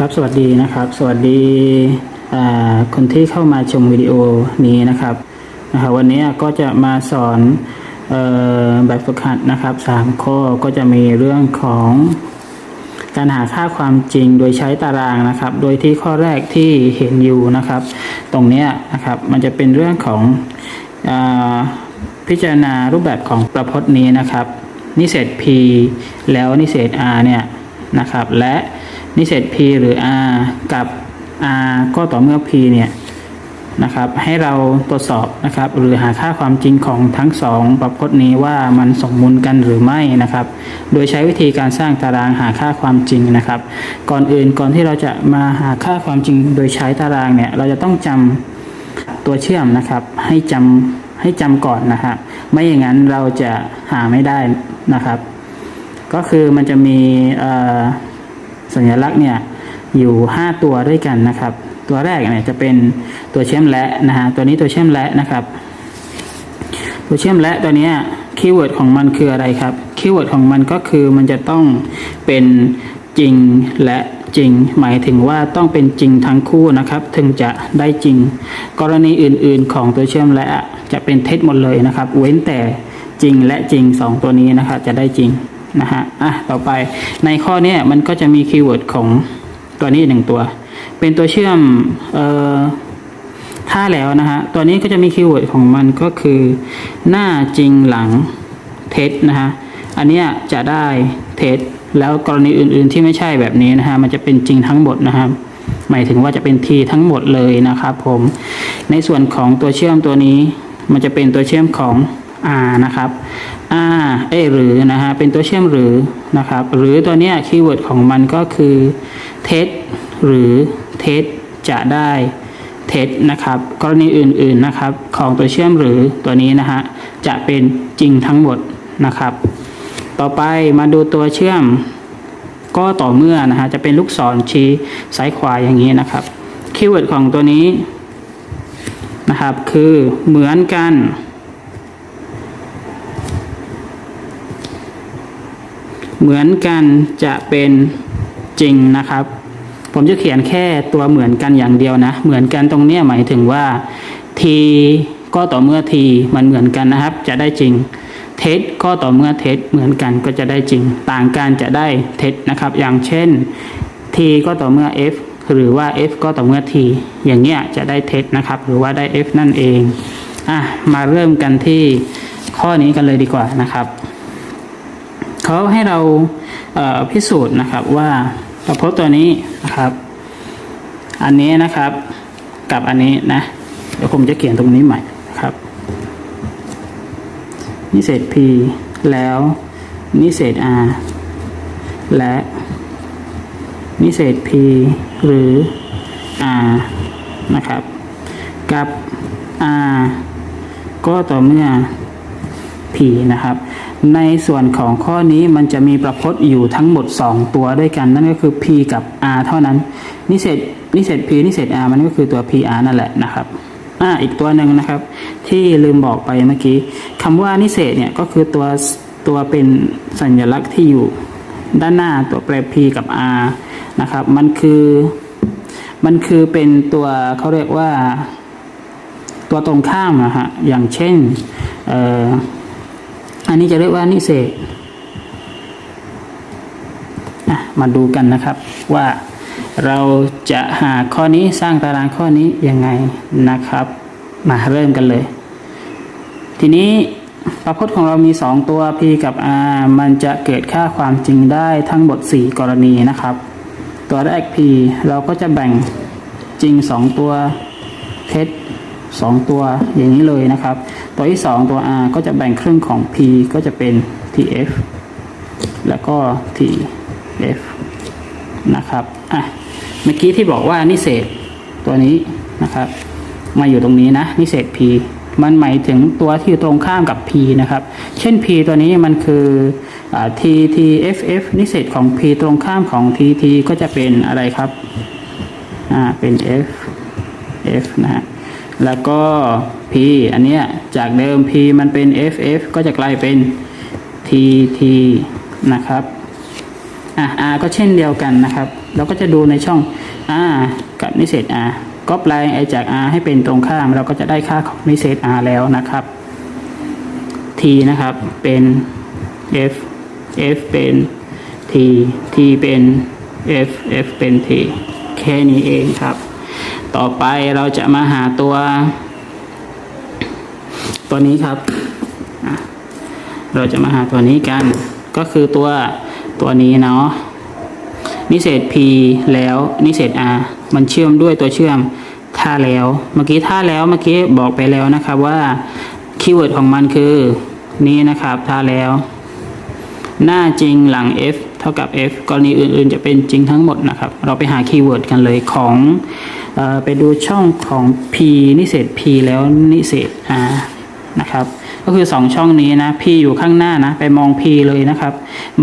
ครับสวัสดีนะครับ สวัสดีคนที่เข้ามาชมวิดีโอนี้นะครับนะครับวันนี้ก็จะมาสอนออแบบฝึกหัดนะครับสามข้อก็จะมีเรื่องของการหาค่าความจริงโดยใช้ตารางนะครับ โดยที่ข้อแรกที่เห็นอยู่นะครับ ตรงนี้นะครับมันจะเป็นเรื่องของอพิจารณารูปแบบของประพจน์นี้นะครับ นิเศษ p แล้วนิเศษ r เนี่ยนะครับ และ นิเศษ p หรือ r กับ r ก็ต่อเมื่อ p เนี่ยนะครับให้เราตรวจสอบนะครับ หรือหาค่าความจริงของทั้งสองประพจน์นี้ว่ามันสมมูลกันหรือไม่นะครับ โดยใช้วิธีการสร้างตารางหาค่าความจริงนะครับ ก่อนอื่นก่อนที่เราจะมาหาค่าความจริง โดยใช้ตารางเนี่ยเราจะต้องจำตัวเชื่อมนะครับ ให้จำให้จำก่อนนะครับไม่อย่างนั้นเราจะหาไม่ได้นะครับ ก็คือมันจะมีเอ่อ สัญลักษณ์เนี่ยอยู่ 5 ตัวด้วยกันนะครับ ตัวแรกเนี่ยจะเป็นตัวเชื่อมและนะฮะตัวนี้ตัวเชื่อมและนะครับ ตัวเชื่อมและตัวเนี้คีย์เวิร์ดของมันคืออะไรครับคีย์เวิร์ดของมันก็คือมันจะต้องเป็นจริงและจริง หมายถึงว่าต้องเป็นจริงทั้งคู่นะครับ ถึงจะได้จริง กรณีอื่น ๆ ของตัวเชื่อมและจะเป็นเท็จหมดเลยนะครับ เว้นแต่จริงและจริง 2 ตัวนี้นะครับจะได้จริง นะฮะอะต่อไปในข้อนี้มันก็จะมีคีย์เวิร์ดของตัวนี้หนึ่งตัว เป็นตัวเชื่อมเอ่อถ้าแล้วนะฮะตัวนี้ก็จะมีคีย์เวิร์ดของมันก็คือ หน้าจริงหลังเท็จนะฮะอันนี้จะได้เท็จแล้วกรณีอื่น ๆ ที่ไม่ใช่แบบนี้นะฮะมันจะเป็นจริงทั้งหมดนะครับหมายถึงว่าจะเป็นทีทั้งหมดเลยนะครับผม ในส่วนของตัวเชื่อมตัวนี้ มันจะเป็นตัวเชื่อมของ r นะครับ r เอหรือนะฮะเป็นตัวเชื่อมหรือนะครับ หรือตัวเนี้ยคีย์เวิร์ดของมันก็คือเท็จหรือเท็จจะได้เท็จนะครับ กรณีอื่นๆนะครับ ของตัวเชื่อมหรือตัวนี้นะฮะจะเป็นจริงทั้งหมดนะครับ ต่อไปมาดูตัวเชื่อมก็ต่อเมื่อนะฮะจะเป็นลูกศรชี้ซ้ายขวาอย่างนี้นะครับคีย์เวิร์ดของตัวนี้นะครับคือเหมือนกัน เหมือนกันจะเป็นจริงนะครับ ผมจะเขียนแค่ตัวเหมือนกันอย่างเดียวนะ เหมือนกันตรงเนี้ยหมายถึงว่าทีก็ต่อเมื่อทีมันเหมือนกันนะครับ จะได้จริงเท็จก็ต่อเมื่อเท็จเหมือนกันก็จะได้จริง ต่างกันจะได้เท็จนะครับ อย่างเช่น t ก็ต่อเมื่อ f หรือว่า f ก็ต่อเมื่อ t อย่างเงี้ยจะได้เท็จนะครับ หรือว่าได้ f นั่นเองอะมาเริ่มกันที่ข้อนี้กันเลยดีกว่านะครับ เขาให้เราเพิสูจน์นะครับว่าประพจน์ตัวนี้นะครับ อันนี้นะครับ กับอันนี้นะ เดี๋ยวผมจะเขียนตรงนี้ใหม่นะครับนิเศษ p แล้วนิเศษ r และนิเศษ p หรือ r นะครับ กับ r ก็ต่อเมื่อ p นะครับ ในส่วนของข้อนี้มันจะมีประพจน์อยู่ทั้งหมด 2 ตัวด้วยกันนั่นก็คือ p กับ r เท่านั้น นิเศษนิเศษ p นิเศษ r มันก็คือตัว pr นั่นแหละนะครับอ่าอีกตัวหนึ่งนะครับ ที่ลืมบอกไปเมื่อกี้คำว่านิเศษเนี่ยก็คือตัวตัวเป็นสัญลักษณ์ที่อยู่ด้านหน้าตัวแปร p กับ r นะครับ มันคือมันคือเป็นตัวเขาเรียกว่า ตัวตรงข้ามนะฮะอย่างเช่นเอ่อ นนี้จะเรียกว่านิเศษอะมาดูกันนะครับว่าเราจะหาข้อนี้สร้างตารางข้อนี้ยังไงนะครับ มาเริ่มกันเลย ทีนี้ประพจน์ของเรามี 2 ตัว p กับ r มันจะเกิดค่าความจริงได้ทั้งหมด4 กรณีนะครับ ตัวแรก p เราก็จะแบ่งจริง 2 ตัวเท็จสองตัวอย่างนี้เลยนะครับ ตัวที่ 2 ตัว r ก็จะแบ่งครึ่งของ p ก็จะเป็น tf แล้วก็ tf นะครับอะเมื่อกี้ที่บอกว่านิเศษตัวนี้นะครับ มาอยู่ตรงนี้นะ นิเศษ p มันหมายถึงตัวที่อยู่ตรงข้ามกับ p นะครับ เช่น p ตัวนี้มันคืออ t t f f นิเศษของ p ตรงข้ามของ t t ก็จะเป็นอะไรครับ อ่า เป็น f f นะฮะ แล้วก็ p อันเนี้ยจากเดิม p มันเป็น ff ก็จะกลายเป็น tt นะครับอะ r ก็เช่นเดียวกันนะครับ เราก็จะดูในช่อง r กับนิเศษ r ก๊อปไลน์ i จาก r ให้เป็นตรงข้าม เราก็จะได้ค่าของนิเศษ r แล้วนะครับ t นะครับเป็น f f เป็น t t เป็น f f เป็น t แค่นี้เองครับ ต่อไปเราจะมาหาตัว ตัวนี้ครับ เราจะมาหาตัวนี้กัน ก็คือตัวตัวนี้เนาะนิเศษ p แล้วนิเศษ r มันเชื่อมด้วยตัวเชื่อมท่าแล้ว เมื่อกี้ท่าแล้วเมื่อกี้บอกไปแล้วนะครับว่าคีย์เวิร์ดของมันคือ นี่นะครับท่าแล้ว หน้าจริงหลัง f ท่ากับ f กรณีอื่น ๆ จะเป็นจริงทั้งหมดนะครับ เราไปหาคีย์เวิร์ดกันเลยของอไปดูช่องของ p นิเศษ p แล้วนิเศษ r นะครับก็คือ 2 ช่องนี้นะ p อยู่ข้างหน้านะ ไปมอง p เลยนะครับ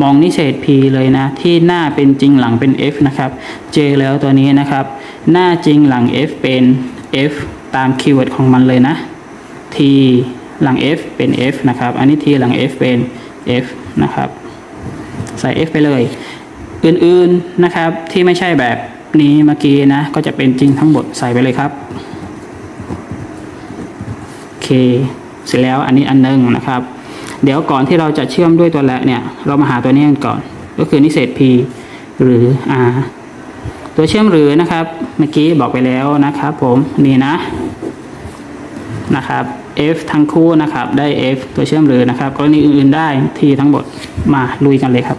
มองนิเศษ p เลยนะ ที่หน้าเป็นจริงหลังเป็น f นะครับเจอแล้วตัวนี้นะครับ หน้าจริงหลัง f เป็น f ตามคีย์เวิร์ดของมันเลยนะ t หลัง f เป็น f นะครับ อันนี้ t หลัง f เป็น f นะครับ ใส่ f ไปเลย อื่นๆนะครับที่ไม่ใช่แบบนี้เมื่อกี้นะก็จะเป็นจริงทั้งหมดใส่ไปเลยครับโอเคเสร็จแล้วอันนี้อันหนึงนะครับ เดี๋ยวก่อนที่เราจะเชื่อมด้วยตัวและเนี่ย เรามาหาตัวนี้กันก่อน ก็คือนิเศษ p หรือ r ตัวเชื่อมหรือนะครับ เมื่อกี้บอกไปแล้วนะครับผมนี่นะนะครับ f ทั้งคู่นะครับได้ f ตัวเชื่อมหรือนะครับกรณีอื่นๆได้ t ทั้งหมดมาลุยกันเลยครับ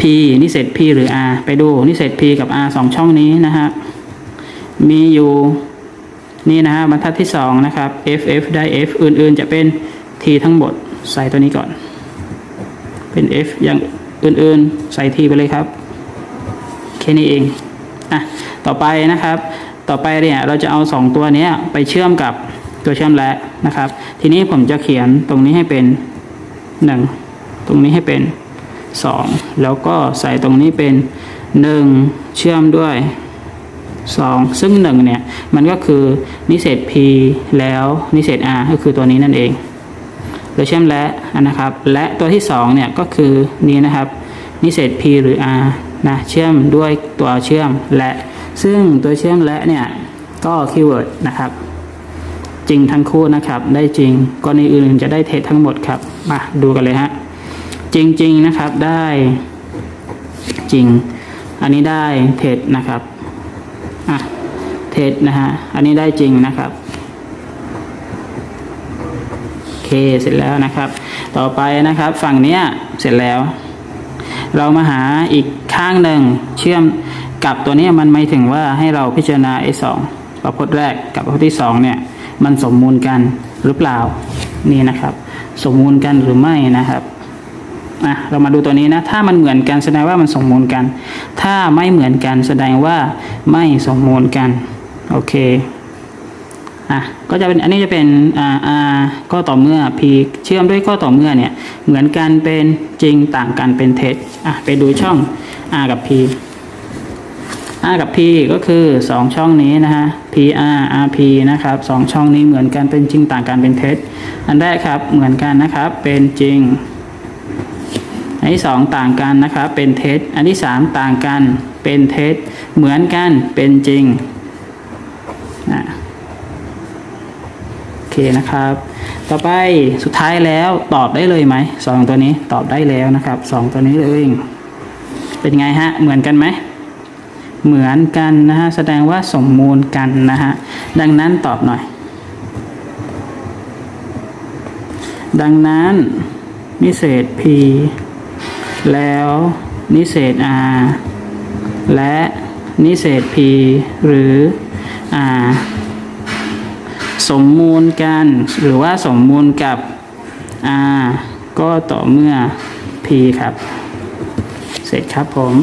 p นิเศษ p หรือ r ไปดูนิเศษ p กับ r สองช่องนี้นะฮะมีอยู่นี่นะฮะบรรทัดที่สองนะครับ f f ได้ f อื่น ๆ จะเป็น t ทั้งหมดใส่ตัวนี้ก่อน เป็น f อย่างอื่น ๆ ใส่ t ไปเลยครับ แค่นี้เองอะต่อไปนะครับ ต่อไปเนี่ยเราจะเอาสองตัวนี้ไปเชื่อมกับตัวเชื่อมและนะครับ ทีนี้ผมจะเขียนตรงนี้ให้เป็นหนึ่งตรงนี้ให้เป็น สองแล้วก็ใส่ตรงนี้เป็นหนึ่งเชื่อมด้วยสองซึ่งหนึ่งเนี่ย มันก็คือนิเศษ p แล้วนิเศษ r ก็คือตัวนี้นั่นเองตัวเชื่อมและนะครับ และตัวที่สองเนี่ย ก็คือนี้นะครับ นิเศษ p หรือ r นะเชื่อมด้วยตัวเชื่อมและซึ่งตัวเชื่อมและเนี่ย ก็คีย์เวิร์ดนะครับจริงทั้งคู่นะครับ ได้จริงกรณีอื่นจะได้เท็จทั้งหมดครับ มาดูกันเลยฮะ จริง ๆ นะครับได้จริง อันนี้ได้เท็จนะครับอะเท็จนะฮะอันนี้ได้จริงนะครับโอเคเสร็จแล้วนะครับ ต่อไปนะครับฝั่งเนี้ยเสร็จแล้ว เรามาหาอีกข้างหนึ่งเชื่อมกับตัวนี้มันหมายถึงว่าให้เราพิจารณาไอ้สองประพจน์แรกกับประพจน์ที่สองเนี่ยมันสมมูลกันหรือเปล่านี่นะครับ สมมูลกันหรือไม่นะครับ อะเรามาดูตัวนี้นะถ้ามันเหมือนกันแสดงว่ามันสมมูลกัน ถ้าไม่เหมือนกันแสดงว่าไม่สมมูลกันโอเคอะก็จะเป็นอันนี้จะเป็นอ่าอ่าก็ต่อเมื่อ p เชื่อมด้วยก็ต่อเมื่อเนี่ยเหมือนกันเป็นจริงต่างกันเป็นเท็จอะไปดูช่อง r กับ p r กับ p ก็คือสองช่องนี้นะฮะ pr rp นะครับสองช่องนี้เหมือนกันเป็นจริงต่างกันเป็นเท็จอันแรกครับเหมือนกันนะครับเป็นจริง นที่สองต่างกันนะครับเป็นเท็จ อันที่สามต่างกันเป็นเท็จ เหมือนกันเป็นจริงอะโอเคนะครับ ต่อไปสุดท้ายแล้วตอบได้เลยไหมสองตัวนี้ตอบได้แล้วนะครับสองตัวนี้เลย เป็นไงฮะ เหมือนกันไหมเหมือนกันนะฮะ แสดงว่าสมมูลกันนะฮะ ดังนั้นตอบหน่อย ดังนั้นนิเศษ p แล้วนิเศษ r และนิเศษ p หรือ r สมมูลกันหรือว่าสมมูลกับ r ก็ต่อเมื่อ p ครับ เสร็จครับผม